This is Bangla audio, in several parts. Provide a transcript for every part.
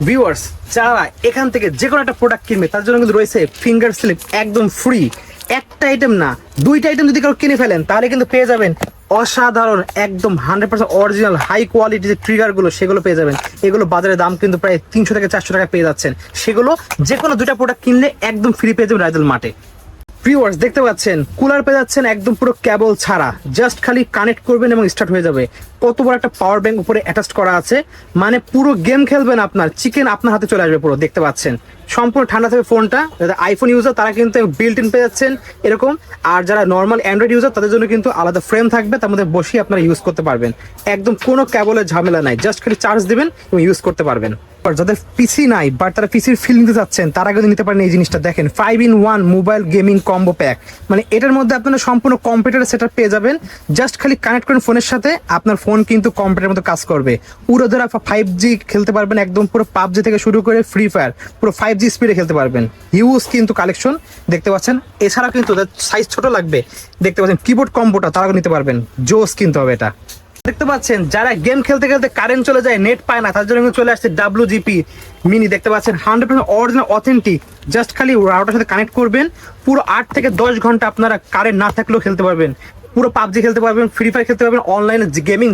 ভিউয়ার্স যারা এখান থেকে যে কোনো একটা প্রোডাক্ট কিনবে, তার জন্য কিন্তু রয়েছে ফিঙ্গার স্লিপ একদম ফ্রি একটা আইটেম না, দুইটা আইটেম যদি কেউ কিনে ফেলেন, তাহলে কিন্তু পেয়ে যাবেন অসাধারণ, একদম hundred percent original high quality যে ট্রিগারগুলো সেগুলো পেয়ে যাবেন। এগুলো বাজারে দাম কিন্তু প্রায় তিনশো থেকে চারশো টাকা পেয়ে যাচ্ছেন। সেগুলো যে কোনো দুইটা প্রোডাক্ট কিনলে একদম ফ্রি পেয়ে যাবেন রাইদুল মাঠে ভিউয়ার্স দেখতে পাচ্ছেন কুলার পেয়ে যাচ্ছেন একদম পুরো কেবল ছাড়া। জাস্ট খালি কানেক্ট করবেন এবং স্টার্ট হয়ে যাবে। কত বড় একটা পাওয়ার ব্যাংক উপরে অ্যাটাচ করা আছে। মানে পুরো গেম খেলবেন আপনার চিকেন আপনার হাতে চলে আসবে পুরো, দেখতে পাচ্ছেন। সম্পূর্ণ ঠান্ডা থাকবে ফোনটা। যারা আইফোন ইউজার তারা কিন্তু বিল্ট ইন পেয়ে যাচ্ছেন এরকম। আর যারা নর্মাল অ্যান্ড্রয়েড ইউজার তাদের জন্য কিন্তু আলাদা ফ্রেম থাকবে, তার মধ্যে বসিয়ে আপনারা ইউজ করতে পারবেন। একদম কোনো কেবলের ঝামেলা নাই। জাস্ট খালি চার্জ দিবেন এবং ইউজ করতে পারবেন। যাদের পিসি নাই বাট তারা পিসির ফিল নিতে চাচ্ছেন, তারা কিন্তু নিতে পারেন এই জিনিসটা। দেখেন five in one mobile gaming combo pack মানে এটার মধ্যে আপনারা সম্পূর্ণ কম্পিউটার সেট পেয়ে যাবেন। জাস্ট খালি কানেক্ট করেন ফোনের সাথে, আপনার ফোন কিন্তু কম্পিউটারের মতো কাজ করবে। পুরো ধরা ফাইভ জি খেলতে পারবেন, একদম পুরো পাবজি থেকে শুরু করে ফ্রি ফায়ার পুরো ফাইভ জি স্পিডে খেলতে পারবেন। হিউজ কিন্তু কালেকশন দেখতে পাচ্ছেন? এছাড়া কিন্তু সাইজ ছোট লাগবে। দেখতে পাচ্ছেন কিবোর্ড কম্বোটা তারাও নিতে পারবেন। জোস কিনতে হবে এটা। দেখতে পাচ্ছেন, যারা গেম খেলতে খেলতে কারেন্ট চলে যায় নেট পায় না, তার জন্য চলে আসছে ডাব্লিউ জিপি মিনি দেখতে পাচ্ছেন হান্ড্রেড অরিজিনাল অথেন্টিক জাস্ট খালি রাউটার সাথে কানেক্ট করবেন, পুরো আট থেকে দশ ঘণ্টা আপনারা কারেন্ট না থাকলেও খেলতে পারবেন। পুরো পাবজি খেলতে পারবেন ফ্রি ফায়ার খেলতে পারবেন অনলাইনে গেমিং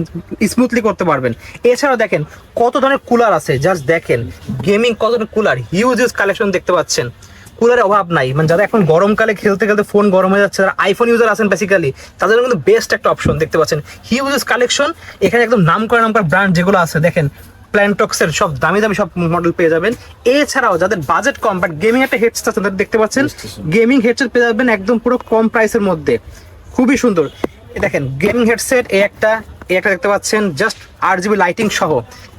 স্মুথলি করতে পারবেন। এছাড়াও দেখেন, কত ধরনের কুলার আছে জাস্ট দেখেন। গেমিং কত ধরনের কুলার হিউজ হিউজ কালেকশন দেখতে পাচ্ছেন। কুলারের অভাব নাই। মানে যারা এখন গরমকালে খেলতে খেলতে ফোন গরম হয়ে যাচ্ছে যারা আইফোন ইউজার আছেন বেসিক্যালি তাদের কিন্তু বেস্ট একটা অপশন দেখতে পাচ্ছেন। হিউজ কালেকশন এখানে একদম নাম করা নাম করা ব্র্যান্ড যেগুলো আছে দেখেন প্ল্যান্টক্সের সব দামি দামি সব মডেল পেয়ে যাবেন। এছাড়াও যাদের বাজেট কম বাট গেমিং একটা হেডসেট আছে তাদের দেখতে পাচ্ছেন গেমিং হেডসেট পেয়ে যাবেন একদম পুরো কম প্রাইসের মধ্যে। খুবই সুন্দর। দেখেন গেমিং হেডসেট এ একটা এ একটা দেখতে পাচ্ছেন জাস্ট আট জিবি লাইটিং সহ।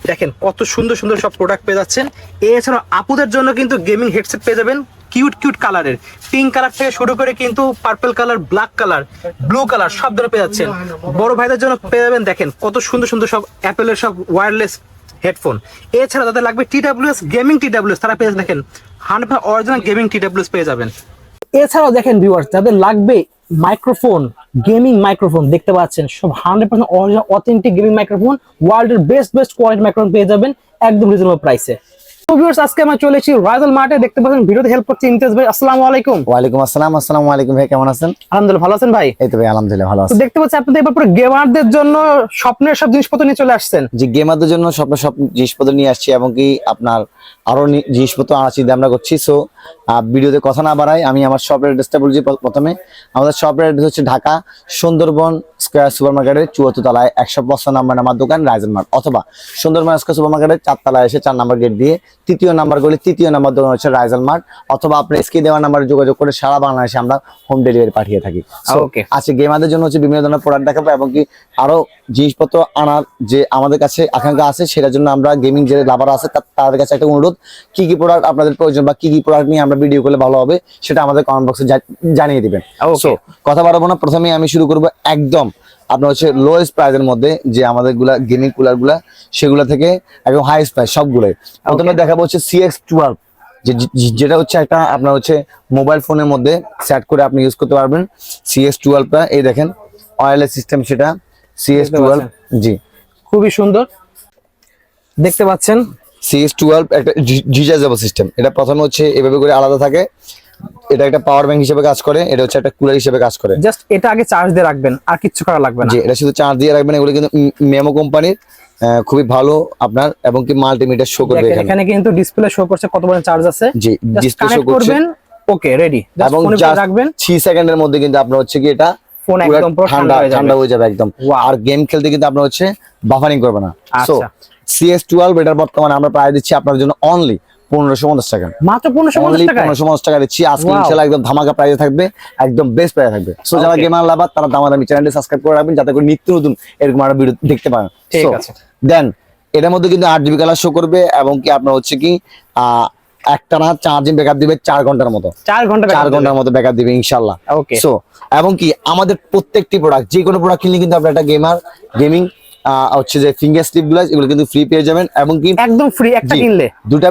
দেখেন কত সুন্দর সুন্দর সব প্রোডাক্ট পেয়ে যাচ্ছেন। এছাড়াও আপুদের জন্য কিন্তু গেমিং হেডসেট পেয়ে যাবেন কিউট কিউট কালারের। পিঙ্ক কালার থেকে শুরু করে কিন্তু purple colour, black colour, blue colour সব ধরনের পেয়ে যাচ্ছেন। বড় ভাইদের জন্য পেয়ে যাবেন, দেখেন, কত সুন্দর সুন্দর সব অ্যাপেলের সব ওয়্যারলেস হেডফোন এছাড়া তাদের লাগবে টিডাব্লিউএস গেমিং টিডাব্লিউএস তারা পেয়ে দেখেন হান্ড্রেড অরিজিনাল গেমিং টিডাব্লিউএস পেয়ে যাবেন। এছাড়াও দেখেন ভিউয়ার্স যাদের লাগবে মাইক্রোফোন গেমিং মাইক্রোফোন দেখতে পাচ্ছেন, সব hundred percent original authentic gaming microphone ওয়ার্ল্ডের বেস্ট বেস্ট কোয়ালিটি মাইক্রোফোন পেয়ে যাবেন, একদম রিজনেবল প্রাইসে তো ভিউয়ার্স আজকে আমরা চলে এসেছি রয়্যাল মার্টে দেখতে পাচ্ছেন ভিডিওতে হেল্প করছে ইমতিয়াজ ভাই আসসালামু আলাইকুম। ওয়ালাইকুম আসসালাম আসসালামু আলাইকুম ভাই কেমন আছেন? আলহামদুলিল্লাহ ভালো আছেন ভাই? এই তো ভাই আলহামদুলিল্লাহ ভালো আছি। দেখতে পাচ্ছি আপনাদের এবার পুরো গেমারদের জন্য স্বপ্নের সব জিনিসপত্র নিয়ে চলে আসছেন। যে গেমারদের জন্য সব সব জিনিসপত্র নিয়ে আসছি এবং কি আপনার আরও জিনিসপত্র আনার চিন্তা আমরা করছি। সো ভিডিওতে কথা না বাড়াই আমি আমার শপের অ্যাড্রেসটা বলছি প্রথমে। আমাদের শপের অ্যাড্রেস হচ্ছে ঢাকা সুন্দরবন স্কোয়ার সুপার মার্কেটের চুয়াত্তর তলায় একশো পঁচান্ন নাম্বার আমার দোকান রাইজেন মার্ট অথবা সুন্দরবন স্কোয়ার সুপার মার্কেটের চারতলায় এসে চার নাম্বার গেট দিয়ে তৃতীয় নাম্বার গলি তৃতীয় নাম্বার দোকান হচ্ছে রাইজেন মার্ট অথবা আপনি এসকে দেওয়া নাম্বারে যোগাযোগ করে সারা বাংলাদেশে আমরা হোম ডেলিভারি পাঠিয়ে থাকি. আজকে গেমারদের জন্য হচ্ছে বিভিন্ন ধরনের প্রোডাক্ট দেখাবো এবং কি আরও জিনিসপত্র আনার যে আমাদের কাছে আকাঙ্ক্ষা আছে সেটার জন্য আমরা গেমিং যে লাভার আছে তাদের কাছে একটা অনুরোধ কি কি প্রোডাক্ট আপনাদের প্রয়োজন বা কি কি প্রোডাক্ট নিয়ে আমরা ভিডিও করলে ভালো হবে সেটা আমাদের কমেন্ট বক্সে জানিয়ে দিবেন. কথা বাড়াবো না প্রথমে আমি শুরু করব একদম আপনার হচ্ছে লোয়েস্ট প্রাইসের মধ্যে যে আমাদেরগুলা গেমিং কুলারগুলা সেগুলা থেকে একদম হাইস্ট প্রাইস সবগুলোই। প্রথমে দেখাবো হচ্ছে সিএক্স টুয়েলভ যেটা হচ্ছে একটা আপনার হচ্ছে মোবাইল ফোনের মধ্যে সেট করে আপনি ইউজ করতে পারবেন। সিএস টুয়েলভটা এই দেখেন ওয়্যারলেস সিস্টেম সেটা সিএস টুয়েলভ জি। খুবই সুন্দর। দেখতে পাচ্ছেন? সিএস টুয়েলভ একটা রিচার্জেবল সিস্টেম এটা প্রথমে হচ্ছে এভাবে করে আলাদা থাকে। এটা একটা পাওয়ার ব্যাংক হিসেবে কাজ করে এটা হচ্ছে একটা কুলার হিসেবে কাজ করে। জাস্ট এটা আগে চার্জ দিয়ে রাখবেন আর কিচ্ছু করা লাগবে না। জি এটা শুধু চার্জ দিয়ে রাখবেন এগুলো কিন্তু মেমো কোম্পানির খুবই ভালো আপনার এবং কি মাল্টিমিটার শো করবে এখানে। এখানে কিন্তু ডিসপ্লে শো করছে কত পরিমাণ চার্জ আছে? জি ডিসপ্লে শো করছে। ওকে রেডি এবং রাখবেন। 6 সেকেন্ডের মধ্যে কিন্তু আপনার হচ্ছে কি এটা ফোন একদম ঠান্ডা হয়ে। ঠান্ডা হয়ে যাবে একদম। আর গেম খেলতে কিন্তু আপনার হচ্ছে বাফারিং করবে না। সো আচ্ছা। সিএস টুয়েলভ এটার বর্তমানে আমরা প্রায় দিচ্ছি আপনার জন্য অনলি পনেরোশো পঞ্চাশ টাকা। মাত্র পনেরোশো পঞ্চাশ টাকা পনেরোশো পঞ্চাশ টাকা দিচ্ছি আজকে ইনশাল্লাহ একদম ধামাকা প্রাইসে থাকবে একদম বেস্ট প্রাইসে থাকবে। সো যারা গেমার লাভার তারা দামাদামি চ্যানেলটি সাবস্ক্রাইব করে রাখবেন যাতে করে নিত্য নতুন এরকম একটা ভিডিও দেখতে পারেন। ঠিক আছে। দেন এটার মধ্যে কিন্তু আট জিবি কালার শো করবে এবং কি আপনার হচ্ছে কি আহ একটা না চার্জিং ব্যাকআপ দিবে চার ঘণ্টার মতো। চার ঘণ্টা চার ঘণ্টার মতো ব্যাকআপ দিবে ইনশাল্লাহ। Okay. সো এবং কি আমাদের প্রত্যেকটি প্রোডাক্ট যে কোনো প্রোডাক্ট কিনলে কিন্তু আপনার একটা গেমার গেমিং হচ্ছে যে ফিঙ্গার স্লিপগুলো এগুলো কিন্তু ফ্রি পেয়ে যাবেন। এবং কি একদম ফ্রি একটা কিনলে। দুটা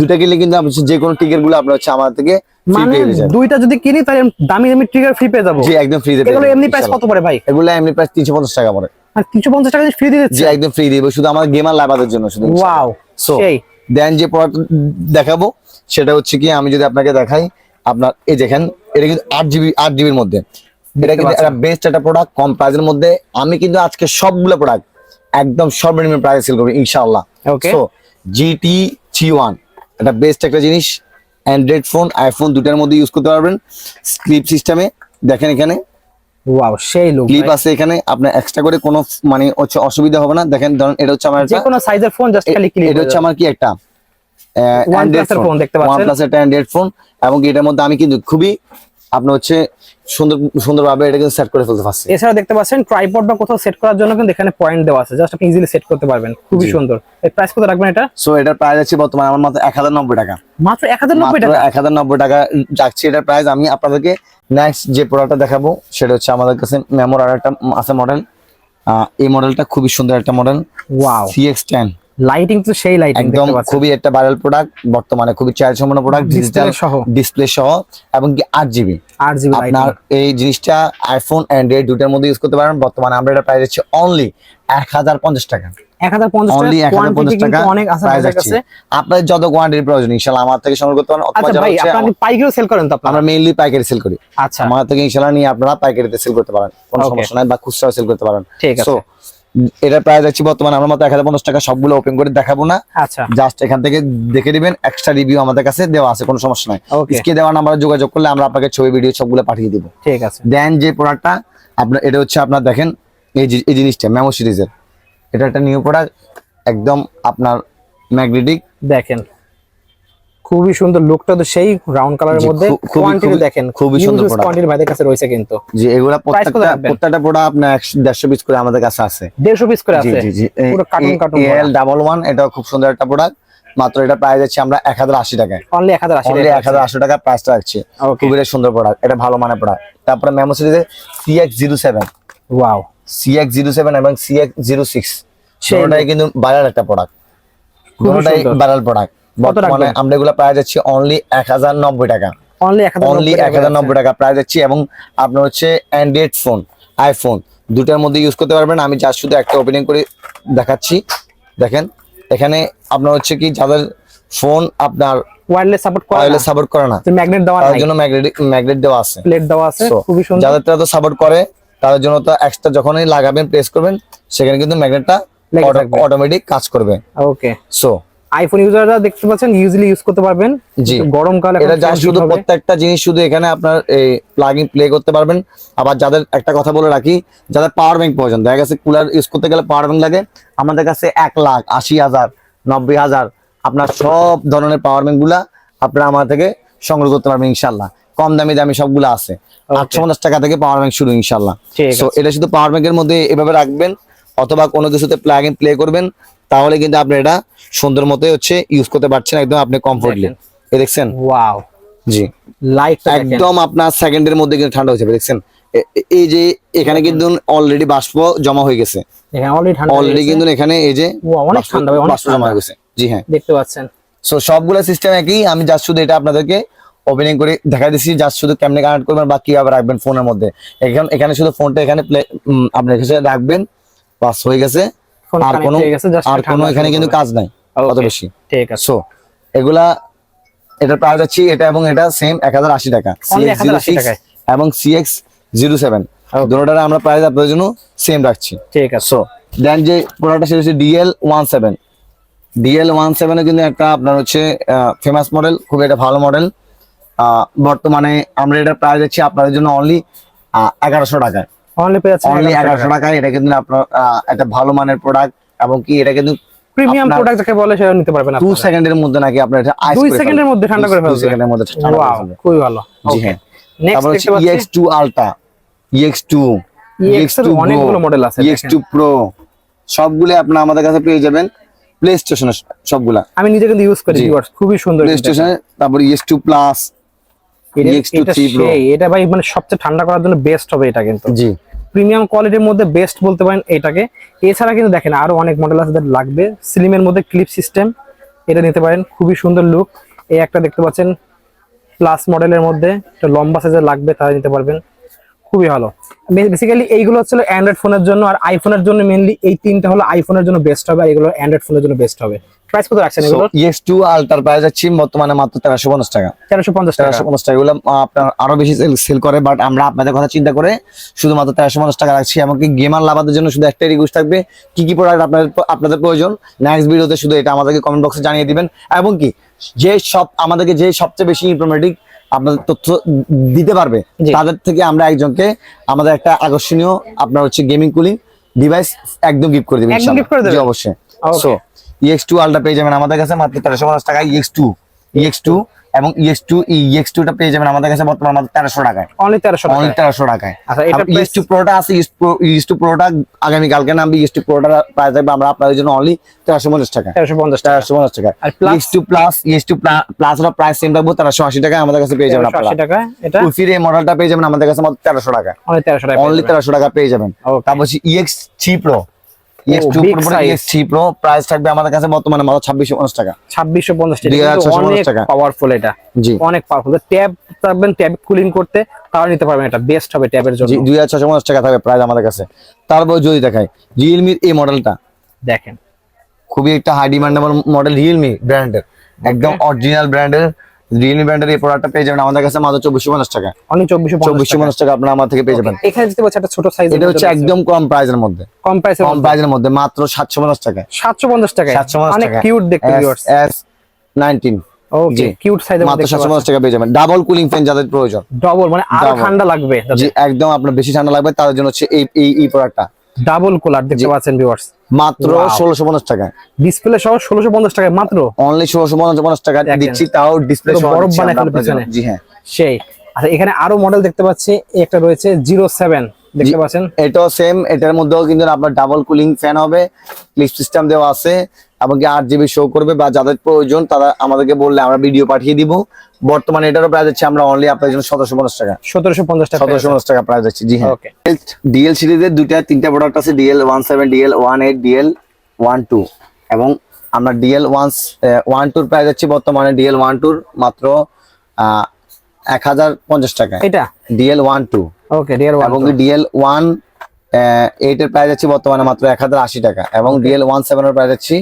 দুটা কিনলে কিন্তু যে কোনো টিকেটগুলো আপনার হচ্ছে আমাদের থেকে ফ্রি মানে পেয়ে যাবেন দুইটা যদি কিনি তাহলে দামি দামি ট্রিগার ফ্রি পেয়ে যাব। জি একদম ফ্রি এগুলো এমনি প্রাইস কত পড়ে ভাই? এগুলো এমনি প্রাইস তিনশো পঞ্চাশ টাকা পড়ে। আর তিনশো পঞ্চাশ টাকা ফ্রি দিয়ে জি একদম ফ্রি দিবে। শুধু আমার গেমার লাভাদের জন্য শুধু ওয়াও সো দেন যে প্রোডাক্ট দেখাবো সেটা হচ্ছে কি আমি যদি আপনাকে দেখাই আপনার এই দেখেন এটা কিন্তু আট জিবি আট জিবির মধ্যে। এটা কিন্তু একটা বেস্ট একটা প্রোডাক্ট কম প্রাইসের মধ্যে। আমি কিন্তু আজকে সবগুলো প্রোডাক্ট একদম সর্বনিম্ন প্রাইসে সেল করব ইনশাআল্লাহ। Okay. তো জিটি থ্রি ওয়ান এটা বেস্ট একটা জিনিস। অ্যান্ড্রয়েড ফোন আইফোন দুটার মধ্যে ইউজ করতে পারবেন। স্ক্রিপ সিস্টেমে দেখেন এখানে। ওয়াও সেই লুক ক্লিপ আছে এখানে আপনার এক্সট্রা করে কোনো মানে হচ্ছে অসুবিধা হবে না। দেখেন ধরুন এটা হচ্ছে আমার যে কোনো সাইজের ফোন জাস্ট খালি এটা হচ্ছে আমার কি একটা এর phone দেখতে পাচ্ছেন। OnePlus এর অ্যান্ড্রয়েড ফোন এবং এটার মধ্যে আমি কিন্তু খুবই আপনার হচ্ছে সুন্দর সুন্দরভাবে এটা কিন্তু সেট করে ফেলতে পারছেন। এছাড়া দেখতে পাচ্ছেন ট্রাইপড বা কোথাও সেট করার জন্য কিন্তু এখানে পয়েন্ট দেওয়া আছে। জাস্ট আপনি ইজিলি সেট করতে পারবেন। খুবই সুন্দর। এই প্রাইস কত রাখবেন এটা? সো এটার প্রাইস আছে বর্তমানে আমার মাত্র এক হাজার নব্বই টাকা। মাত্র এক হাজার নব্বই মাত্র টাকা? এক হাজার নব্বই টাকা যাচ্ছে এটার প্রাইস আমি আপনাদেরকে নেক্সট যে প্রোডাক্টটা দেখাবো সেটা হচ্ছে আমাদের কাছে মেমোর আর একটা আছে মডেল এই মডেলটা খুবই সুন্দর একটা model wow CX ten lighting তো সেই লাইটিং একদম খুবই একটা ভাইরাল প্রোডাক্ট বর্তমানে খুবই চাহিদা সম্পন্ন প্রোডাক্ট ডিজিটাল সহ। ডিসপ্লে সহ এবং কি আট জিবি আট জিবি আপনার এই জিনিসটা আইফোন অ্যান্ড্রয়েড দুটার মধ্যে ইউজ করতে পারেন। বর্তমানে আমরা এটা প্রাইস হচ্ছে অনলি এক হাজার পঞ্চাশ টাকা। কোয়ান্টিটি আপনার যত কোয়ান্টিটির প্রয়োজন ইনশাল্লাহ আমার থেকে সংগ্রহ করতে পারেন আচ্ছা ভাই আপনি পাইকারিও সেল করেন তো আমরা মেইনলি পাইকারি সেল করি। আচ্ছা। আমার থেকে ইনশাল্লাহ নিয়ে আপনারা পাইকারিতে সেল করতে পারেন। কোনো. সমস্যা নাই বা খুচরা সেল করতে পারেন। ঠিক আছে। So, প্রায় দেখছি বর্তমানে আমরা মতো এক হাজার পঞ্চাশ টাকা সবগুলো ওপেন করে দেখাবো না। আচ্ছা। জাস্ট এখান থেকে দেখে দিবেন এক্সট্রা রিভিউ আমাদের কাছে দেওয়া আছে কোনো সমস্যা নাই। স্কে দেওয়া নাম্বারে যোগাযোগ করলে আমরা আপনাকে ছবি ভিডিও সবগুলো পাঠিয়ে দিব। ঠিক আছে। দেন যে প্রোডাক্টটা আপনার এটা হচ্ছে আপনার দেখেন এই যে- এই জিনিসটা মেমো সিরিজের এটা একটা নিউ প্রোডাক্ট একদম আপনার ম্যাগনেটিক দেখেন। খুবই সুন্দর লুকটা তো সেই রাউন্ড কালারের মধ্যে। কোয়ান্টিটি দেখেন খুবই সুন্দর। কোয়ান্টিটি ভাইদের কাছে রয়েছে কিন্তু। যে এগুলা প্রত্যেকটা প্রত্যেকটা প্রোডাক্ট আপনার একশো দেড়শো পিস করে আমাদের কাছে আছে। দেড়শো পিস করে আছে? জি জি। পুরো cartoon cartoon L double one এটা খুব সুন্দর একটা প্রোডাক্ট মাত্র এটা প্রাইস আছে আমরা এক হাজার আশি টাকায়। অনলি এক হাজার আশি অনলি এক হাজার আশি টাকা প্রাইসটা রাখছি। Okay. খুবই সুন্দর প্রোডাক্ট এটা ভালো মানের প্রোডাক্ট তারপরে memo zero seven wow CX zero seven এবং সিএক্স জিরো সিক্স সেই কিন্তু ভাইরাল একটা প্রোডাক্ট খুবই দুটোটাই প্রোডাক্ট বর্তমানে আমরা এগুলো যাচ্ছি অনলি এক হাজার নব্বই টাকা। অনলি এক হাজার নব্বই টাকা যাচ্ছি। এবং আপনার হচ্ছে অ্যান্ড্রয়েড ফোন আইফোন দুটার মধ্যে ইউজ করতে পারবেন। আমি যা শুধু একটা ওপেনিং করে দেখাচ্ছি। দেখেন এখানে আপনার হচ্ছে কি যাদের ফোন আপনার ওয়্যারলেস সাপোর্ট করে ওয়্যারলেস সাপোর্ট করে না। ম্যাগনেট দেওয়া তার জন্য ম্যাগনেটিক ম্যাগনেট দেওয়া আছে। প্লেট দেওয়া আছে খুবই সুন্দর। যাদের তো সাপোর্ট করে তাদের জন্য তো এক্সট্রা যখনই লাগাবেন প্রেস করবেন সেখানে কিন্তু ম্যাগনেটটা অটোমেটিক কাজ করবে। ওকে সো আইফোন ইউজাররা দেখতে পাচ্ছেন ইউজলি ইউজ করতে পারবেন। জি। গরমকাল এটা যা শুধু প্রত্যেকটা জিনিস শুধু এখানে আপনার এই প্লাগিং প্লে করতে পারবেন। আবার যাদের একটা কথা বলে রাখি যাদের পাওয়ার ব্যাংক প্রয়োজন দেখা গেছে কুলার ইউজ করতে গেলে পাওয়ার ব্যাংক লাগে। আমাদের কাছে এক লাখ আশি হাজার নব্বই হাজার আপনার সব ধরনের পাওয়ার ব্যাংকগুলা আপনারা আমার থেকে সংগ্রহ করতে পারবেন ইনশাল্লাহ কম দামি দামি সবগুলো আছে। আটশো পঞ্চাশ টাকা থেকে পাওয়ার ব্যাংক শুরু ইনশাল্লাহ এটা শুধু পাওয়ার ব্যাংকের মধ্যে এভাবে রাখবেন অথবা কোনো কিছুতে প্লাগ ইন প্লে করবেন তাহলে কিন্তু আপনি এটা সুন্দর মতো হচ্ছে ইউজ করতে পারছেন একদম আপনি কমফোর্টলি। এ দেখছেন? ওয়াও জি। লাইট একদম আপনার সেকেন্ডের মধ্যে কিন্তু ঠান্ডা হয়ে যাবে দেখছেন? এই যে এখানে কিন্তু অলরেডি বাষ্প জমা হয়ে গেছে। অলরেডি কিন্তু এখানে এই যে অনেক ঠান্ডা বাষ্প জমা হয়ে গেছে। জি হ্যাঁ। দেখতে পাচ্ছেন। সো সবগুলো সিস্টেম একই। আমি জাস্ট শুধু এটা আপনাদেরকে ওপেনিং করে দেখা দিচ্ছি জাস্ট শুধু কেমনে কানেক্ট করবেন বা কীভাবে রাখবেন ফোনের মধ্যে। এখানে এখানে শুধু ফোনটা এখানে প্লে আপনার কাছে রাখবেন। বাস হয়ে গেছে। আর কোনো আর কোনো এখানে কিন্তু কাজ নাই অত বেশি? ঠিক আছে। সো এগুলা এটা প্রাইস এটা এবং এটা সেম এক হাজার আশি টাকা। Only CX 1080 টাকায়। এবং সিএক্স দুটোটার আমরা প্রাইস আপনাদের জন্য সেম রাখছি। ঠিক আছে। সো দেন যে প্রোডাক্টটা সেটা হচ্ছে DL one seven DL one সেভেনে কিন্তু একটা আপনার হচ্ছে ফেমাস মডেল খুব একটা ভালো মডেল বর্তমানে আমরা এটা প্রাইস যাচ্ছি আপনাদের জন্য অনলি এগারোশো টাকায়। অনলি অনলি এগারোশো টাকায় এটা কিন্তু আপনার একটা ভালো মানের প্রোডাক্ট এবং কি এটা কিন্তু প্রিমিয়াম প্রোডাক্ট যাকে বলে সেটা নিতে পারবেন টু আপনারা। সেকেন্ডের মধ্যে নাকি আপনার এটা দুই করে সেকেন্ডের মধ্যে ঠান্ডা করে ফেলবে। সেকেন্ডের মধ্যে ঠান্ডা ওয়াও। খুবই ভালো। জি হ্যাঁ। নেক্সট দেখতে পাচ্ছি EX2 Ultra EX2 EX এর অনেকগুলো model আছে, EX2 Pro সবগুলো আপনারা আমাদের কাছে পেয়ে যাবেন। প্লে স্টেশনে সবগুলা। আমি নিজে কিন্তু ইউজ করি। খুবই সুন্দর প্লে স্টেশনে তারপর EX2 Plus EX2 3 Pro এটা ভাই মানে সবচেয়ে ঠান্ডা করার জন্য বেস্ট হবে এটা কিন্তু। জি। প্রিমিয়াম কোয়ালিটির মধ্যে বেস্ট বলতে পারেন এটাকে। এছাড়া কিন্তু দেখেন আরও অনেক মডেল আছে লাগবে। স্লিমের মধ্যে ক্লিপ সিস্টেম এটা নিতে পারেন, খুবই সুন্দর লুক এই একটা দেখতে পাচ্ছেন প্লাস মডেলের মধ্যে একটা লম্বা সাইজের লাগবে তারা নিতে পারবেন। খুবই ভালো। বেসিক্যালি এইগুলো হচ্ছে অ্যান্ড্রয়েড ফোনের জন্য আর আইফোনের জন্য মেনলি এই তিনটা হলো আইফোনের জন্য বেস্ট হবে আর এগুলো অ্যান্ড্রয়েড ফোনের জন্য বেস্ট হবে। প্রাইস কত রাখছেন এগুলো ইএক্স টু আলটার প্রাইস যাচ্ছি বর্তমানে মাত্র তেরোশো পঞ্চাশ টাকা। টাকা। তেরোশো পঞ্চাশ টাকা। এগুলো আপনার আরও বেশি সেল করে বাট আমরা আপনাদের কথা চিন্তা করে শুধুমাত্র তেরোশো পঞ্চাশ টাকা রাখছি। এমনকি গেমার লাভাদের জন্য শুধু একটাই রিকোয়েস্ট থাকবে কি কি প্রোডাক্ট আপনাদের আপনাদের প্রয়োজন? নেক্সট ভিডিওতে শুধু এটা আমাদেরকে কমেন্ট বক্সে জানিয়ে দিবেন। এবং কি যে সব আমাদেরকে যে সবচেয়ে বেশি ইনফরমেটিভ আপনাদের তথ্য দিতে পারবে। তাদের থেকে আমরা একজনকে আমাদের একটা আকর্ষণীয় আপনার হচ্ছে গেমিং কুলিং ডিভাইস একদম গিফট করে দেবেন জি? অবশ্যই. সো ইএক্স টু আলটা পেয়ে যাবেন আমাদের কাছে মাত্র তেরোশো পঞ্চাশ টাকা ইএক্স টু ইএক্স টু এবং ইএক্স টু ইএক্স টুটা পেয়ে যাবেন আমাদের কাছে বর্তমানে মাত্র তেরোশো টাকায়। অনলি তেরোশো অনলি তেরোশো টাকায়। আচ্ছা, ইএক্স টু প্রোটা আছে ইএক্স টু প্রোটা আগামী কালকে নামবে ইএক্স টু প্রোটা প্রাইস থাকবে আমরা আপনাদের জন্য অনলি তেরোশো পঞ্চাশ টাকা তেরোশো পঞ্চাশ টাকা। তেরোশো পঞ্চাশ টাকা আর EX two plus EX two plus price same রাখব তেরোশো আশি টাকা আমাদের কাছে পেয়ে যাবেন আপনারা। এটা? উলফির এই মডেলটা পেয়ে যাবেন আমাদের কাছে মাত্র তেরোশো টাকা অনলি তেরোশো টাকা অনলি তেরোশো টাকা পেয়ে যাবেন. তারপর EX three pro pro size. EX three pro price থাকবে আমাদের কাছে বর্তমানে মাত্র ছাব্বিশশো পঞ্চাশ টাকা। ছাব্বিশশো পঞ্চাশ টাকা। পাওয়ারফুল এটা। জি। অনেক পাওয়ারফুল ট্যাব থাকবেন ট্যাব কুলিং করতে তাও নিতে পারবেন এটা। বেস্ট হবে ট্যাবের জন্য। দুই হাজার ছশো পঞ্চাশ টাকা থাকবে প্রাইস আমাদের কাছে। তারপর যদি দেখাই রিয়েলমির এই মডেলটা দেখেন। খুবই একটা হাই ডিমান্ডেবল মডেল রিয়েলমি ব্র্যান্ডের একদম অরিজিনাল ব্র্যান্ডের রিয়েলমি ব্র্যান্ডের এই প্রোডাক্টটা পেয়ে যাবেন আমাদের কাছে মাত্র চব্বিশশো পঞ্চাশ টাকা। অনলি চব্বিশশো চব্বিশশো পঞ্চাশ টাকা আপনার আমার থেকে পেয়ে যাবেন। এখানে একটা ছোট সাইজ এটা হচ্ছে একদম কম প্রাইসের মধ্যে। কম প্রাইসের কম প্রাইসের মধ্যে মাত্র সাতশো পঞ্চাশ টাকা। সাতশো পঞ্চাশ টাকা সাতশো পঞ্চাশ টাকা। কিউট দেখতে এস নাইনটিন ওকে কিউট সাইজের মাত্র সাতশো পঞ্চাশ টাকা পেয়ে যাবেন। ডাবল কুলিং ফ্যান যাদের প্রয়োজন। ডবল মানে আরও ঠান্ডা লাগবে জি একদম আপনার বেশি ঠান্ডা লাগবে তার জন্য হচ্ছে এই এই প্রোডাক্টটা ডাবল কুলার দেখতে পাচ্ছেন ভিউয়ার্স মাত্র ষোলোশো পঞ্চাশ টাকা ডিসপ্লে সহ ষোলোশো পঞ্চাশ টাকায় মাত্র? অনলি ষোলোশো পঞ্চাশ টাকা। দিচ্ছি তাও ডিসপ্লে বরফ বানায় জি হ্যাঁ। সেই। আচ্ছা এখানে আরও মডেল দেখতে পাচ্ছি একটা রয়েছে জিরো সেভেন দেখতে পাচ্ছেন? এটাও সেম এটার মধ্যেও কিন্তু আপনার ডাবল কুলিং ফ্যান হবে ক্লিপ সিস্টেম দেওয়া আছে এমনকি আট জিবি শো করবে বা যাদের প্রয়োজন তারা আমাদেরকে বললে আমরা ভিডিও পাঠিয়ে দিব বর্তমানে এটারও প্রাইস হচ্ছে আমরা অনলি আপনার জন্য সতেরোশো পঞ্চাশ টাকা সতেরোশো পঞ্চাশ টাকা সতেরোশো পঞ্চাশ টাকা প্রাইস হচ্ছে জি হ্যাঁ ওকে ডিএল সিরিজের দুইটা তিনটা প্রোডাক্ট আছে DL one seven DL one eight DL one two এবং আমরা ডিএল ওয়ান ওয়ান টুর প্রাইস হচ্ছে বর্তমানে ডিএল ওয়ান টুর মাত্র এক হাজার পঞ্চাশ টাকা এটা DL one two okay DL one এবং ডিএল ওয়ান এইট এর প্রাইস আছে বর্তমানে মাত্র এক হাজার আশি টাকা এবং ডিএল ওয়ান সেভেন এর প্রাইস আছে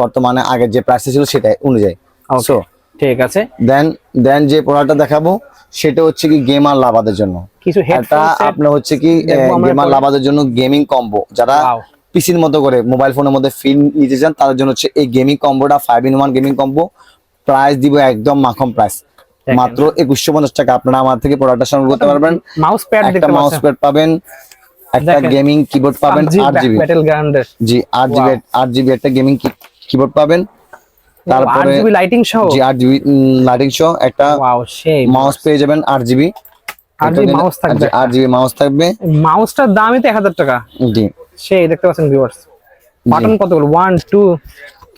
বর্তমানে আগের যে প্রাইস ছিল সেটা অনুযায়ী। ওকে ঠিক আছে। দেন দেন যে প্রোডাক্টটা দেখাবো সেটা হচ্ছে কি গেমার লাভাদের জন্য। কিছু এটা আপনার হচ্ছে কি গেমার লাভাদের জন্য গেমিং কম্বো যারা পিসির মতো করে মোবাইল ফোনের মধ্যে ফিল নিতে চান তাদের জন্য হচ্ছে এই gaming কম্বোটা five in one gaming combo price দিব একদম মাখন প্রাইস মাত্র একুশশো পঞ্চাশ টাকা। আপনারা আমার থেকে প্রোডাক্টটা সংগ্রহ করতে পারবেন। মাউস প্যাড একটা মাউস প্যাড পাবেন একটা গেমিং কিবোর্ড পাবেন আট জিবি জি আট জিবি আট জিবি একটা গেমিং কিবোর্ড পাবেন। তারপরে আরজিবি লাইটিং সহ? জি আরজিবি লাইটিং সহ একটা ওয়াও সেই মাউস পেয়ে যাবেন আরজিবি আরজিবি মাউস থাকবে। আরজিবি মাউস থাকবে। মাউসটার দামই তো এক হাজার টাকা। জি। সেই দেখতে পাচ্ছেন ভিউয়ার্স বাটন কতগুলো? One two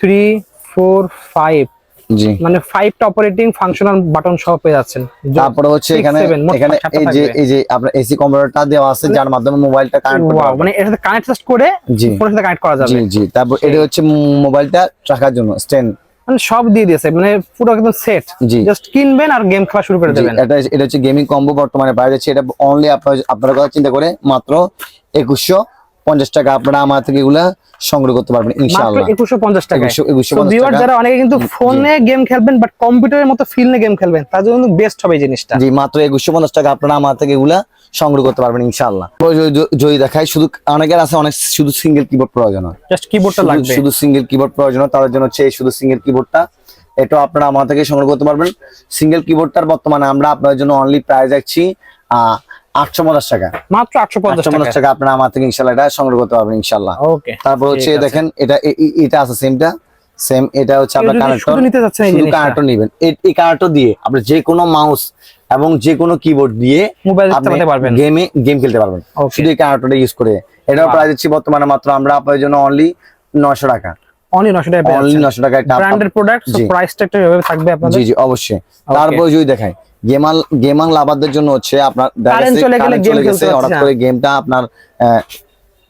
three four five জি মানে ফাইভটা অপারেটিং ফাংশনাল বাটন সহ পেয়ে যাচ্ছেন। তারপরে হচ্ছে এখানে এখানে এই যে এই যে আপনার এসি কম্পিউটারটা দেওয়া আছে যার মাধ্যমে মোবাইলটা কানেক্ট পারবেন। মানে এর সাথে কানেক্ট জাস্ট করে। ফোনের সাথে কানেক্ট করা যাবে। জি জি। তারপর এটা হচ্ছে মোবাইলটা রাখার জন্য স্ট্যান্ড মানে সব দিয়ে দিয়েছে মানে পুরো একদম সেট জি। জাস্ট কিনবেন আর গেম খেলা শুরু করে দেবেন। এটা এটা হচ্ছে গেমিং কম্বো বর্তমানে প্রাইস হচ্ছে এটা অনলি আপনার আপনারা কথা চিন্তা করে মাত্র একুশশো পঞ্চাশ টাকা আপনারা আমার থেকে এগুলা সংগ্রহ করতে পারবেন মাত্র ইনশাআল্লাহ। একুশশো পঞ্চাশ টাকা 2100 2150 ভিউয়ার টাকা। যারা অনেকে কিন্তু ফোনে গেম খেলবেন বাট কম্পিউটারের মতো গেম খেলবেন তার জন্য বেস্ট হবে জিনিসটা। জি মাত্র একুশশো পঞ্চাশ টাকা আপনারা আমার থেকে এগুলা সংগ্রহ করতে পারবেন ইনশাআল্লাহ। যদি- দেখাই শুধু অনেকের আছে অনেক শুধু সিঙ্গেল কিবোর্ড প্রয়োজন হয়। জাস্ট কিবোর্ডটা শুধু- লাগবে। শুধু সিঙ্গেল কিবোর্ড প্রয়োজন তাদের জন্য হচ্ছে শুধু সিঙ্গেল কিবোর্ডটা এটা আপনারা আমার থেকে সংগ্রহ করতে পারবেন। সিঙ্গেল কিবোর্ডটার বর্তমানে আমরা আপনাদের জন্য অনলি প্রাইস রাখছি আহ আটশো পঞ্চাশ টাকা। মাত্র আটশো পঞ্চাশ টাকা। আপনারা আমার থেকে ইনশাল্লাহ এটা সংগ্রহ করতে পারবেন ইনশাল্লাহ। ওকে তারপর হচ্ছে দেখেন এটা এটা আছে সেমটা সেম এটা হচ্ছে আপনার যদি কানেক্টর নিতে চাচ্ছেন এই শুধু জিনিসটা। কানেক্টর নেবেন। এই- এই কানেক্টর দিয়ে আপনি যে কোনো মাউস এবং যে কোনো কিবোর্ড দিয়ে মোবাইল চালাতে পারবেন। গেমে গেম খেলতে পারবেন. শুধু এই কানেক্টরটা ইউজ করে। এটাও. প্রাইস দিচ্ছি বর্তমানে মাত্র আমরা আপনার জন্য অনলি নয়শো টাকা। অনলি নশো টাকা অনলি নশো টাকা একটা ব্র্যান্ডের প্রোডাক্ট জি। প্রাইসটা একটু এভাবে থাকবে আপনাদের? জি জি অবশ্যই। তারপর যদি দেখাই গেমাল গেমাং লাভারদের জন্য হচ্ছে আপনার দেখা চলে গেলে current খেলতে হঠাৎ করে গেমটা আপনার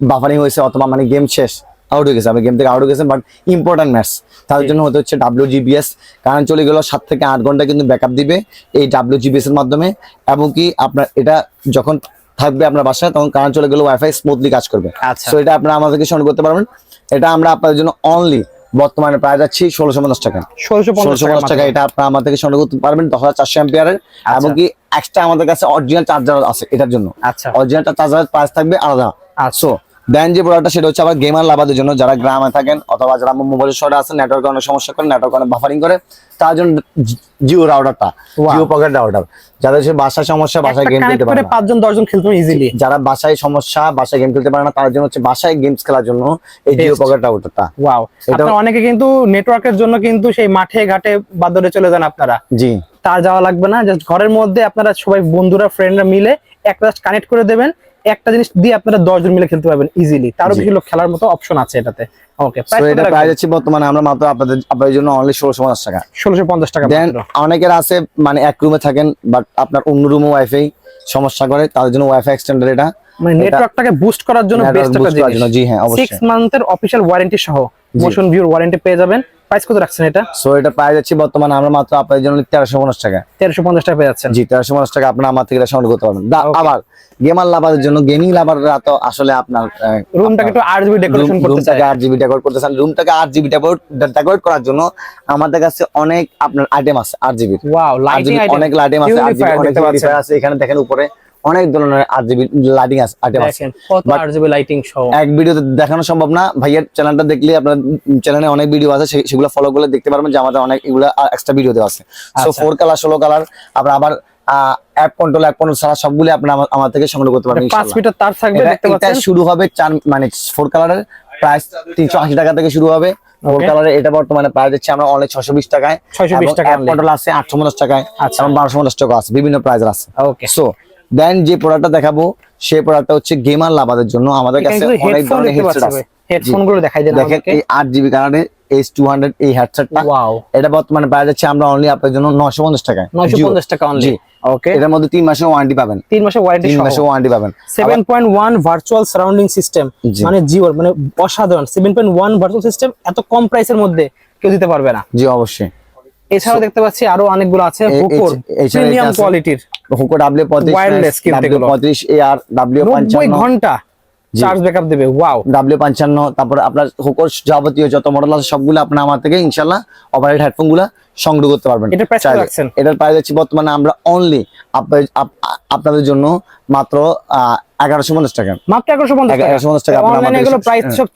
বাফারিং হয়েছে অথবা মানে গেম শেষ আউট হয়ে গেছে। আপনি গেম থেকে আউট হয়ে গেছেন বাট ইম্পর্টেন্ট ম্যাচ তার জন্য হতে হচ্ছে ডাব্লিউ জিবিএস কারেন্ট চলে গেল সাত থেকে আট ঘণ্টা কিন্তু ব্যাকআপ দিবে এই ডাব্লিউ জিবিএস এর মাধ্যমে। এবং কি আপনার এটা যখন থাকবে আপনার বাসায় তখন কারেন্ট চলে গেলে ওয়াইফাই স্মুথলি কাজ করবে। আচ্ছা। সো এটা আপনারা আমাদেরকে সংগ্রহ করতে পারবেন। এটা আমরা আপনাদের জন্য অনলি বর্তমানে প্রায় যাচ্ছি ষোলোশো পঞ্চাশ টাকা। ষোলোশো পঞ্চাশ টাকা এটা আপনার আমাদের থেকে সংগ্রহ করতে পারবেন দশ হাজার চারশো এম্পিয়ারের এমনকি কি এক্সট্রা আমাদের কাছে অরিজিনাল চার্জার আছে এটার জন্য। আচ্ছা। অরিজিনাল চার্জার প্রাইস থাকবে আলাদা। আচ্ছা। দেন যে প্রোডাক্টটা সেটা হচ্ছে আবার গেমার লাভাদের জন্য যারা গ্রামে থাকেন অথবা যারা মোবাইল শর্টে আছেন নেটওয়ার্কে অনেক সমস্যা করে নেটওয়ার্ক অনেক বাফারিং করে তার জন্য জিও রাউটারটা Wow. জিও পকেট রাউটার যাদের সে বাসায় সমস্যা বাসায় গেম খেলতে পারে পাঁচজন দশজন খেলতে ইজিলি যারা বাসায় সমস্যা বাসায় গেম খেলতে পারে না তার জন্য হচ্ছে বাসায় গেমস খেলার জন্য এই জিও. পকেট রাউটারটা ওয়াও এটা- অনেকে কিন্তু নেটওয়ার্কের জন্য কিন্তু সেই মাঠে ঘাটে বাদরে চলে যান আপনারা। জি। তার যাওয়া লাগবে না জাস্ট ঘরের মধ্যে আপনারা সবাই বন্ধুরা ফ্রেন্ডরা মিলে একটা কানেক্ট করে দেবেন। একটা জিনিস দিয়ে আপনারা দশজন মিলে খেলতে পারবেন ইজিলি তারও। বেশি লোক খেলার মতো অপশন আছে এটাতে। ওকে তো এটা প্রাইস হচ্ছে বর্তমানে আমরা মাত্র আপনাদের আপনাদের জন্য অনলি ষোলোশো পঞ্চাশ টাকা। ষোলোশো পঞ্চাশ টাকা দেন অনেকের আছে মানে এক রুমে থাকেন বাট আপনার অন্য রুমে ওয়াইফাই সমস্যা করে তার জন্য ওয়াইফাই এক্সটেন্ডার এটা। মানে নেটওয়ার্কটাকে বুস্ট করার জন্য বেস্ট একটা জিনিস। জি হ্যাঁ সিক্স অবশ্যই। মান্থের অফিসিয়াল ওয়ারেন্টি সহ মোশন ভিউর ওয়ারেন্টি পেয়ে যাবেন। প্রাইস কত রাখছেন এটা? সো এটা প্রাইস বর্তমানে আমরা মাত্র আপনাদের জন্য তেরোশো পঞ্চাশ টাকা তেরোশো পঞ্চাশ টাকা পেয়ে যাচ্ছেন। জি তেরোশো পঞ্চাশ টাকা আপনার আমার থেকে সংগ্রহ করতে পারবেন। আবার গেমার লাভারের জন্য গেমিং লাভাররা তো আসলে আপনার রুমটাকে একটু ডেকোরেশন করতে রুমটাকে ডেকোরেট করতে চান। রুমটাকে ডেকোরেট করার জন্য আমাদের কাছে অনেক আপনার আইটেম আছে আট জিবির ওয়াও লাইটিং অনেক লাইটিং আছে অনেক আছে। এখানে দেখেন উপরে অনেক ধরনের আট জিবি লাইটিং আছে আইটেম আছে But- লাইটিং সহ এক ভিডিওতে দেখানো সম্ভব না ভাইয়ের চ্যানেলটা দেখলে আপনার চ্যানেলে অনেক ভিডিও আছে সেগুলো ফলো করলে দেখতে পারবেন যে আমাদের অনেক এগুলো এক্সট্রা ভিডিও দেওয়া আছে সো। ফোর কালার ষোলো কালার আপনার আবার অ্যাপ কন্ট্রোল অ্যাপ কন্ট্রোল ছাড়া সবগুলো আপনার আমার- আমার থেকে সংগ্রহ করতে পারবেন পাঁচ ইনশাআল্লাহ। মিটার তার থাকবে দেখতে এটা শুরু হবে চার মানে ফোর কালারের প্রাইস তিনশো আশি টাকা থেকে শুরু হবে ফোর. কালারে এটা বর্তমানে প্রাইস দিচ্ছে আমরা অনেক ছশো বিশ টাকায় 620 টাকা only। কন্ট্রোল আছে আটশো পঞ্চাশ টাকায় আচ্ছা। এবং বারোশো পঞ্চাশ টাকা আছে বিভিন্ন প্রাইজের আছে ওকে সো দেন যে প্রোডাক্টটা দেখাবো সেই প্রোডাক্টটা হচ্ছে গেমার লাভাদের জন্য আমাদের কাছে অনেক ধরনের হেডসেট আছে। হেডফোনগুলো দেখাই দেন দেখেন এই আট জিবি কালারের এইচ টু হান্ড্রেড এই হেডসেটটা ওয়াও এটা বর্তমানে পাওয়া যাচ্ছে আমরা অনলি আপনার জন্য নশো পঞ্চাশ টাকায়। Jio। পঞ্চাশ টাকা অনলি ওকে এটার মধ্যে তিন মাসের ওয়ারেন্টি পাবেন। তিন মাসের ওয়ারেন্টি তিন মাসের ওয়ারেন্টি পাবেন। Seven point one virtual surrounding system. মানে জিওর মানে অসাধারণ। Seven point one virtual system এত কম প্রাইসের মধ্যে কেউ দিতে পারবে না। জি অবশ্যই। এছাড়াও দেখতে পাচ্ছি আরও অনেকগুলো আছে প্রিমিয়াম কোয়ালিটির হুকো ডাব্লিউ কিন্তু ডাব্লিউ ঘণ্টা। চার্জ ব্যাকআপ দেবে ওয়াও ডাব্লিউ পঞ্চান্ন তারপর আপনার হুকোর যাবতীয় যত মডেল আছে সবগুলো আপনার আমার থেকে ইনশাল্লাহ অপারেট হেডফোনগুলা সংগ্রহ করতে পারবেন। এটা price রাখছেন? এটার প্রাইস হচ্ছে বর্তমানে আমরা অনলি আপনাদের জন্য মাত্র এগারোশো পঞ্চাশ টাকা। মাত্র টাকা।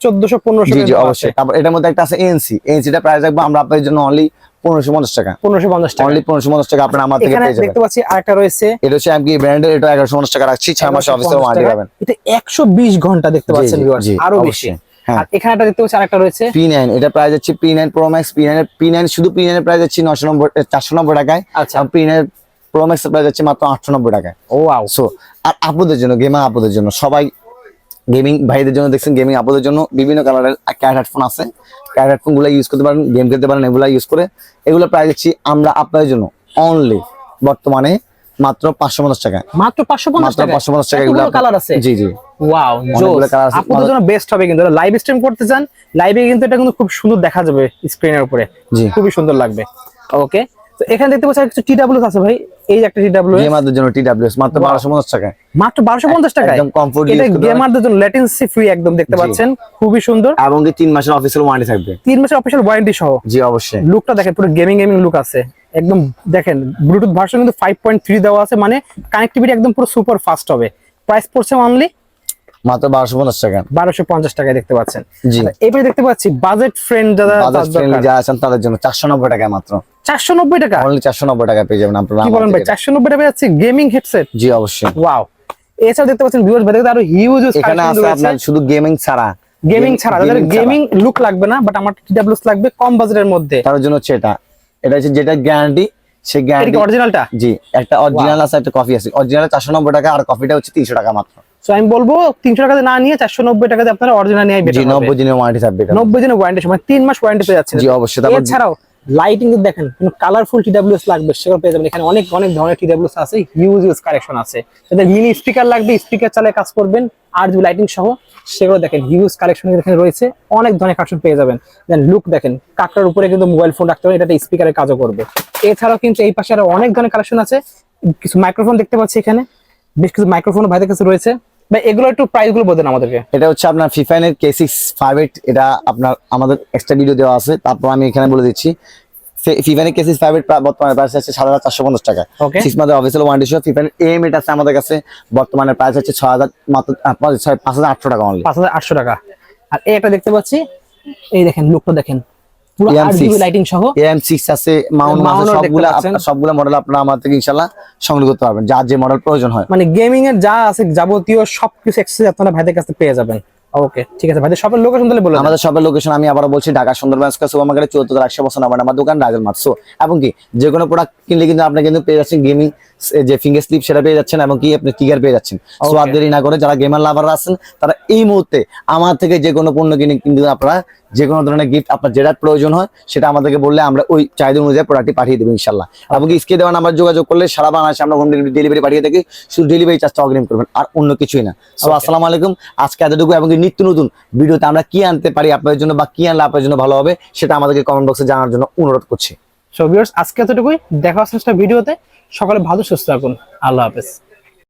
চোদ্দশো অবশ্যই। একটা পনেরোশো পঞ্চাশ টাকা। পনেরোশো পঞ্চাশ টাকা। পঞ্চাশ টাকা আপনার দেখতে পাচ্ছি আরেকটা রয়েছে। এটা হচ্ছে ব্র্যান্ডের এটা এগারোশো টাকা রাখছি। ছয় মাসে এটা একশো বিশ ঘণ্টা দেখতে পাচ্ছেন আরও বেশি। এখানে একটা দেখতে পাচ্ছি রয়েছে। এটা শুধু টাকায়। আচ্ছা। প্রোম্যাক্স প্রাইস যাচ্ছে মাত্র আটশো নব্বই টাকায়। ও আও আর আপুদের জন্য গেমার আপুদের জন্য সবাই গেমিং ভাইদের জন্য দেখছেন গেমিং আপুদের জন্য বিভিন্ন কালারের ক্যাট হেডফোন আছে। ক্যাট হেডফোনগুলো ইউজ করতে পারেন গেম খেলতে পারেন এগুলো ইউজ করে এগুলো প্রাইস দিচ্ছি আমরা আপনাদের জন্য অনলি বর্তমানে মাত্র পাঁচশো পঞ্চাশ টাকা মাত্র পাঁচশো পঞ্চাশ টাকা পাঁচশো পঞ্চাশ টাকা এগুলো কালার আছে? জি জি। এখানে দেখতে পাচ্ছি এই একটা টিডাব্লিউ গেমারদের জন্য টি মাত্র Wow. বারোশো মাত্র বারোশো পঞ্চাশ টাকা একদম comfort এটা use করতে পারেন। গেমারদের জন্য লেটেন্সি ফ্রি একদম দেখতে পাচ্ছেন? খুবই সুন্দর। এবং কি তিন মাসের অফিসিয়াল ওয়ারেন্টি থাকবে। তিন মাসের অফিসিয়াল ওয়ারেন্টি সহ। জি অবশ্যই। লুকটা দেখেন পুরো গেমিং গেমিং লুক আছে। একদম দেখেন ব্লুটুথ ভার্সন কিন্তু ফাইভ পয়েন্ট থ্রি দেওয়া আছে মানে কানেক্টিভিটি একদম পুরো সুপার ফাস্ট হবে। প্রাইস পড়ছে অনলি মাত্র বারোশো পঞ্চাশ টাকা। বারোশো পঞ্চাশ টাকায় দেখতে পাচ্ছেন। জি। এবারে দেখতে পাচ্ছি বাজেট ফ্রেন্ড যারা আছেন তাদের জন্য চারশো নব্বই টাকায় মাত্র। চারশো নব্বই টাকা। অনলি চারশো নব্বই টাকা পেয়ে যাবেন আপনারা কি বলেন ভাই। চারশো নব্বই টাকা যাচ্ছে গেমিং হেডসেট জি অবশ্যই। ওয়াও এছাড়া দেখতে পাচ্ছেন ভিউয়ার্স ভাই আরও হিউজ এখানে আছে আপনার শুধু গেমিং ছাড়া। গেমিং ছাড়া যাদের গেমিং লুক লাগবে না বাট আমার টিডাব্লিউস লাগবে কম বাজেটের মধ্যে। তার জন্য হচ্ছে এটা। এটা হচ্ছে যেটা গ্যারান্টি সেই গ্যারান্টি অরিজিনালটা জি একটা অরিজিনাল আছে একটা কফি আছে। অরিজিনাল চারশো নব্বই টাকা আর কফিটা হচ্ছে তিনশো টাকা মাত্র। সো আমি বলব তিনশো টাকাতে না নিয়ে চারশো নব্বই টাকাতে আপনারা অরিজিনাল নিয়ে জি বেটার হবে নব্বই দিনের ওয়ারেন্টি থাকবে এটা নব্বই দিনের ওয়ারেন্টি সময় তিন মাস ওয়ারেন্টি পেয়ে যাচ্ছে জি অবশ্যই। তারপর এছাড়াও লাইটিং দেখেন কালারফুল টিডাব্লিউএস লাগবে, সেগুলো পেয়ে যাবেন। এখানে অনেক অনেক ধরনের টিডাব্লিউএস আছে হিউজ ইউজ কালেকশন আছে। যাদের মিনি স্পিকার লাগবে স্পিকার চালিয়ে কাজ করবেন, আর জিবি লাইটিং সহ, সেগুলো দেখেন হিউজ কালেকশন এখানে রয়েছে, অনেক ধরনের কালেকশন পেয়ে যাবেন। দেন লুক দেখেন, কাকড়ার উপরে কিন্তু মোবাইল ফোন রাখতে হবে এটা স্পিকারের কাজও করবে। এছাড়াও কিন্তু এই পাশে আরও অনেক ধরনের কালেকশন আছে, কিছু মাইক্রোফোন দেখতে পাচ্ছি এখানে, বেশ কিছু মাইক্রোফোন ভাইদের কাছে রয়েছে। ভাই এগুলো একটু প্রাইসগুলো বলেন আমাদেরকে। এটা হচ্ছে আপনার ফিফাইনের কে সিক্স ফাইভ এইট এটা আপনার আমাদের এক্সট্রা ভিডিও দেওয়া আছে। তারপর আমি এখানে বলে দিচ্ছি ফিফাইনের কে সিক্স বর্তমানে প্রাইস আছে সাত হাজার চারশো পঞ্চাশ টাকা। সিক্স অফিসিয়াল ওয়ারেন্টি সহ ফিফাইনের এম এটা আছে আমাদের কাছে। বর্তমানে প্রাইস হচ্ছে ছয় হাজার মাত্র পাঁচ- হাজার আটশো টাকা অনলি পাঁচ হাজার আটশো টাকা। আর দেখতে পাচ্ছি এই দেখেন লুকটা দেখেন। পুরো AM6 লাইটিং সহ। এম আছে মাউন্ট আছে সবগুলা সবগুলা মডেল আপনারা আমার থেকে ইনশাল্লাহ সংগ্রহ করতে পারবেন যে মডেল প্রয়োজন হয়। মানে গেমিং এর যা আছে যাবতীয় সবকিছু এক্সেস আপনারা ভাইদের কাছে পেয়ে যাবেন। ওকে ঠিক আছে ভাইদের শপের লোকেশন তাহলে বলে আমাদের শপের লোকেশন আমি আবার বলছি ঢাকা সুন্দরবন স্কয়ার সুপার মার্কেটে চুয়াত্তর একশো বছর আমার দোকান রাজেল এবং কি যে কোনো প্রোডাক্ট কিনলে কিন্তু আপনি কিন্তু পেয়ে যাচ্ছেন গেমিং যে ফিঙ্গার স্লিপ সেটা পেয়ে যাচ্ছেন এবং কি আপনি টিগার পেয়ে যাচ্ছেন। সো আর দেরি না করে যারা গেমার লাভাররা আছেন তারা এই মুহূর্তে আমার থেকে যে কোনো পণ্য কিনে কিন্তু আপনারা যে কোনো ধরনের গিফট আপনার যেটা প্রয়োজন হয় সেটা আমাদেরকে বললে আমরা ওই চাহিদা অনুযায়ী প্রোডাক্টটি পাঠিয়ে দেবো ইনশাল্লাহ এবং কি স্ক্রিনে দেওয়া নাম্বার যোগাযোগ করলে সারা বাংলাদেশে আমরা হোম ডেলিভারি পাঠিয়ে থাকি শুধু ডেলিভারি চার্জটা অগ্রিম করবেন আর অন্য কিছুই না। সো. আসসালামু আলাইকুম আজকে এতটুকু এবং নিত্য নতুন ভিডিওতে আমরা কি আনতে পারি আপনাদের জন্য বা কি আনলে আপনার জন্য ভালো হবে সেটা আমাদেরকে কমেন্ট বক্সে জানার জন্য অনুরোধ করছি। সো ভিউয়ার্স আজকে এতটুকুই দেখা হচ্ছে ভিডিওতে। সকলে ভালো সুস্থ থাকুন। আল্লাহ হাফেজ।